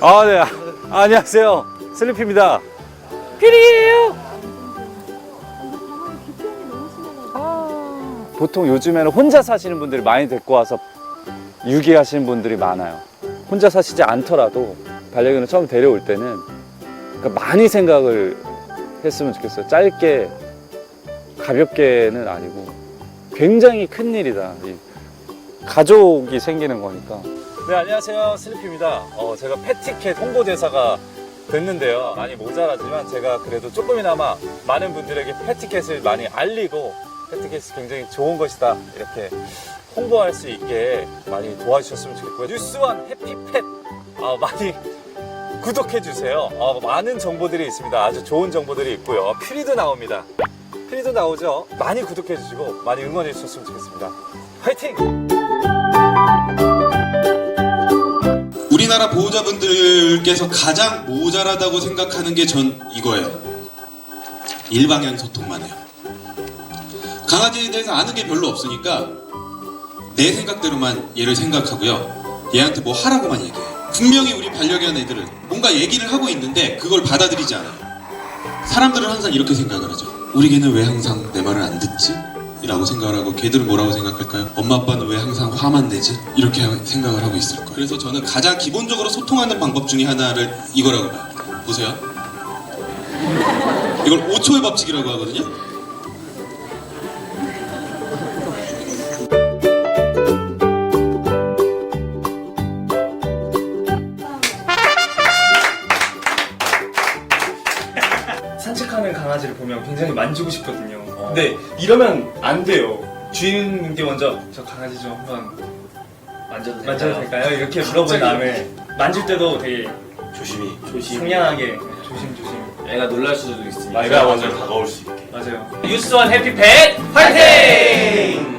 아, 네. 아, 안녕하세요. 슬리피입니다. 피리예요. 보통 요즘에는 혼자 사시는 분들이 많이 데리고 와서 유기하시는 분들이 많아요. 혼자 사시지 않더라도 반려견을 처음 데려올 때는 그러니까 많이 생각을 했으면 좋겠어요. 짧게 가볍게는 아니고 굉장히 큰 일이다. 이 가족이 생기는 거니까. 네, 안녕하세요. 슬리피입니다. 어, 제가 패티켓 홍보대사가 됐는데요. 많이 모자라지만 제가 그래도 조금이나마 많은 분들에게 패티켓을 많이 알리고 패티켓이 굉장히 좋은 것이다. 이렇게 홍보할 수 있게 많이 도와주셨으면 좋겠고요. 뉴스원 해피펫 어, 많이 구독해주세요. 어, 많은 정보들이 있습니다. 아주 좋은 정보들이 있고요. 퓨리도 나옵니다. 퓨리도 나오죠. 많이 구독해주시고 많이 응원해주셨으면 좋겠습니다. 화이팅! 우리나라 보호자분들께서 가장 모자라다고 생각하는 게 전 이거예요. 일방향 소통만 해요. 강아지에 대해서 아는 게 별로 없으니까 내 생각대로만 얘를 생각하고요. 얘한테 뭐 하라고만 얘기해요. 분명히 우리 반려견 애들은 뭔가 얘기를 하고 있는데 그걸 받아들이지 않아요. 사람들은 항상 이렇게 생각을 하죠. 우리 개는 왜 항상 내 말을 안 듣지? 라고 생각을 하고 걔들은 뭐라고 생각할까요? 엄마 아빠는 왜 항상 화만 내지? 이렇게 하- 생각을 하고 있을 거예요. 그래서 저는 가장 기본적으로 소통하는 방법 중에 하나를 이거라고 봐요. 보세요. 이걸 5초의 법칙이라고 하거든요. 산책하는 강아지를 보면 굉장히 만지고 싶거든요. 근데 이러면 안 돼요. 주인님께 먼저 저 강아지 좀 한번 만져도 만져도 될까요? 이렇게 물어본 다음에 만질 때도 되게 조심히 조심 상냥하게 조심조심. 애가 놀랄 수도 있으니까 맞아요, 먼저. 다가올 수 있게 맞아요. 뉴스원 해피펫 화이팅!